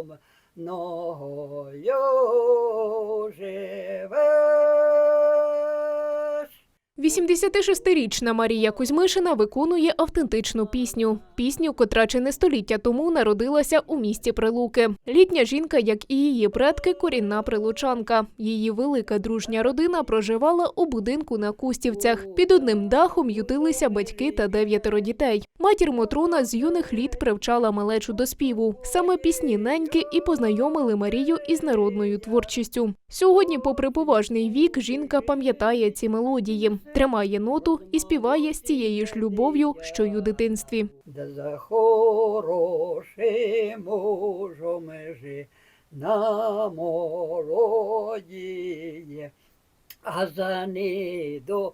I'm. 86-річна Марія Кузьмишина виконує автентичну пісню. Пісню, котра чи не століття тому народилася у місті Прилуки. Літня жінка, як і її предки, корінна прилучанка. Її велика дружня родина проживала у будинку на Кустівцях. Під одним дахом ютилися батьки та дев'ятеро дітей. Матір Мотрона з юних літ привчала малечу до співу. Саме пісні неньки і познайомили Марію із народною творчістю. Сьогодні, попри поважний вік, жінка пам'ятає ці мелодії, тримає ноту і співає з тією ж любов'ю, що й у дитинстві. За хорошим мужом жи на молодіє, а за недобрим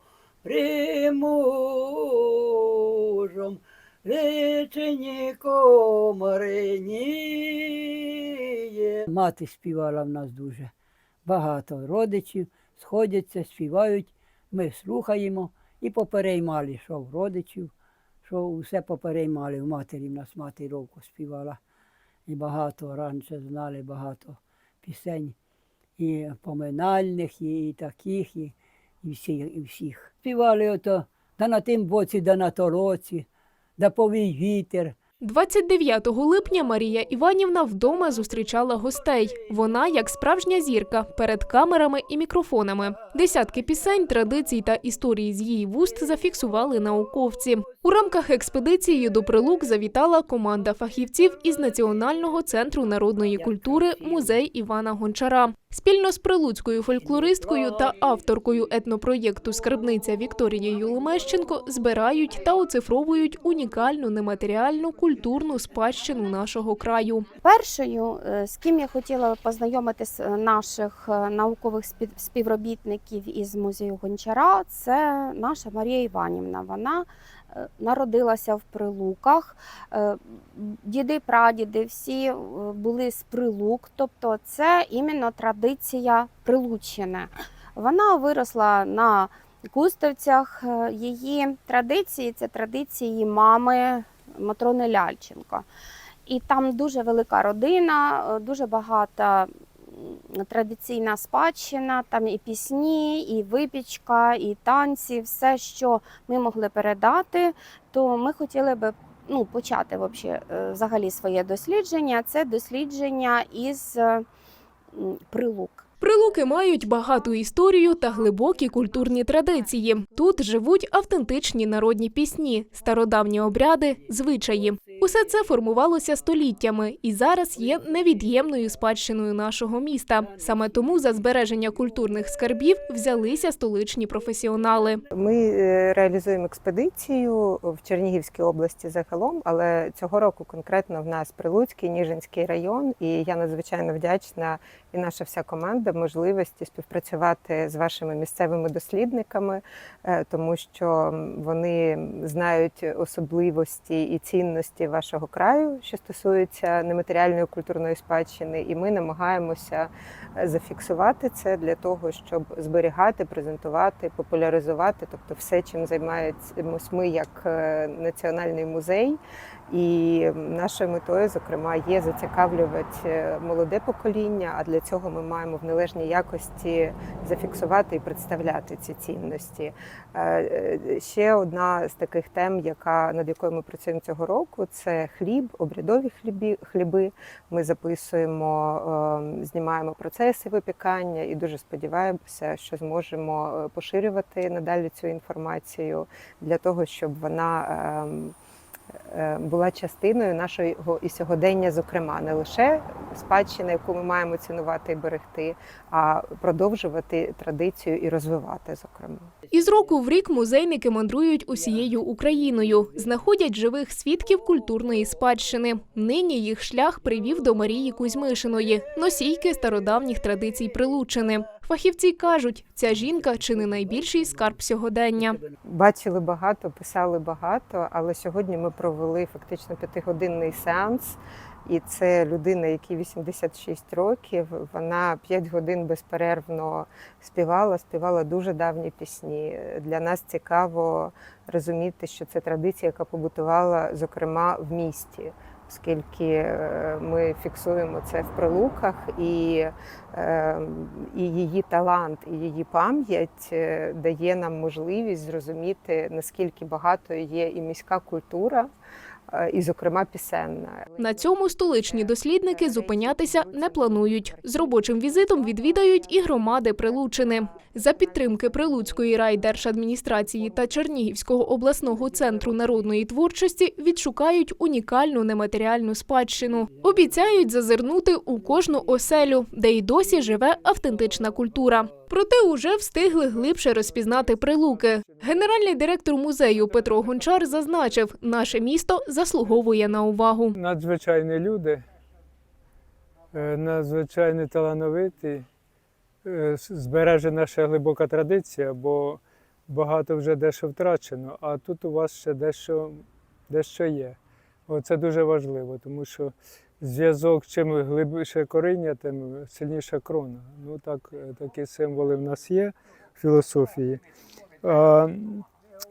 мужем личені комариніє. Мати співала в нас дуже багато родичів, сходяться, співають, ми слухаємо і попереймали, що в родичів, що усе попереймали. В матері в нас мати ровку співала. І багато раніше знали багато пісень, і поминальних, і, таких, і, і, всіх, і всіх. Співали ото да на тим боці, да на тороці, да повій вітер. 29 липня Марія Іванівна вдома зустрічала гостей. Вона, як справжня зірка, перед камерами і мікрофонами. Десятки пісень, традицій та історій з її вуст зафіксували науковці. У рамках експедиції до Прилук завітала команда фахівців із Національного центру народної культури музей Івана Гончара. Спільно з прилуцькою фольклористкою та авторкою етнопроєкту Скарбниця Вікторією Лемещенко збирають та оцифровують унікальну нематеріальну культурну спадщину нашого краю. Першою, е, з ким я хотіла познайомити е, наших е, наукових спів- співробітників із музею Гончара, це наша Марія Іванівна. Вона народилася в Прилуках. Е, Діди, прадіди всі е, були з Прилук, тобто це іменно традиція Прилуччини. Вона виросла на Кустовцях. Е, Її традиції це традиції мами Матрони Ляльченко. І там дуже велика родина, е, дуже багата м, традиційна спадщина, там і пісні, і випічка, і танці, все, що ми могли передати, то ми хотіли би ну, почати е, взагалі своє дослідження. Це дослідження із е, прилук. Прилуки мають багату історію та глибокі культурні традиції. Тут живуть автентичні народні пісні, стародавні обряди, звичаї. Усе це формувалося століттями і зараз є невід'ємною спадщиною нашого міста. Саме тому за збереження культурних скарбів взялися столичні професіонали. Ми е, реалізуємо експедицію в Чернігівській області загалом, але цього року конкретно в нас Прилуцький, Ніжинський район, і я надзвичайно вдячна і наша вся команда можливості співпрацювати з вашими місцевими дослідниками, е, тому що вони знають особливості і цінності вашого краю, що стосується нематеріальної культурної спадщини, і ми намагаємося е, зафіксувати це для того, щоб зберігати, презентувати, популяризувати, тобто все, чим займаємось ми як е, національний музей. І нашою метою, зокрема, є зацікавлювати е, молоде покоління. А для цього ми маємо в належній якості зафіксувати і представляти ці цінності. Ще одна з таких тем, яка над якою ми працюємо цього року, це хліб, обрядові хліби, хліби. Ми записуємо, е, знімаємо процеси випікання і дуже сподіваємося, що зможемо е, поширювати надалі цю інформацію для того, щоб вона. ем, е, була частиною нашого і сьогодення, зокрема, не лише спадщина, яку ми маємо цінувати і берегти, а продовжувати традицію і розвивати, зокрема. Із року в рік музейники мандрують усією Україною, знаходять живих свідків культурної спадщини. Нині їх шлях привів до Марії Кузьмишиної, носійки стародавніх традицій Прилуччини. Фахівці кажуть, ця жінка чи не найбільший скарб сьогодення. Бачили багато, писали багато, але сьогодні ми провели фактично п'ятигодинний сеанс. І це людина, якій 86 років. Вона 5 годин безперервно співала, співала дуже давні пісні. Для нас цікаво розуміти, що це традиція, яка побутувала, зокрема, в місті. Оскільки е, ми фіксуємо це в прилуках, і, е, і її талант, і її пам'ять е, дає нам можливість зрозуміти, наскільки багато є і міська культура, і, зокрема, пісенна. На цьому столичні дослідники зупинятися не планують. З робочим візитом відвідають і громади Прилучини. За підтримки Прилуцької райдержадміністрації та Чернігівського обласного центру народної творчості відшукають унікальну нематеріальну спадщину. Обіцяють зазирнути у кожну оселю, де й досі живе автентична культура. Проте уже встигли глибше розпізнати прилуки. Генеральний директор музею Петро Гончар зазначив, наше місто заслуговує на увагу. надзвичайні люди, е, надзвичайно талановиті. Е, Збережена ще глибока традиція, бо багато вже дещо втрачено, а тут у вас ще дещо, дещо є. Це дуже важливо, тому що зв'язок, чим глибше коріння, тим сильніша крона. Ну, так, е, такі символи в нас є в філософії. А,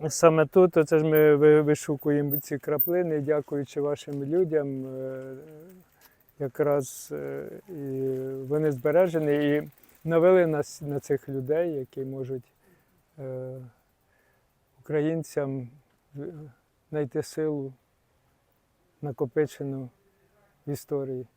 Саме тут оце ж ми вишукуємо ці краплини, дякуючи вашим людям. е, Якраз е, і вони збережені і навели нас на цих людей, які можуть українцям знайти силу накопичену історії.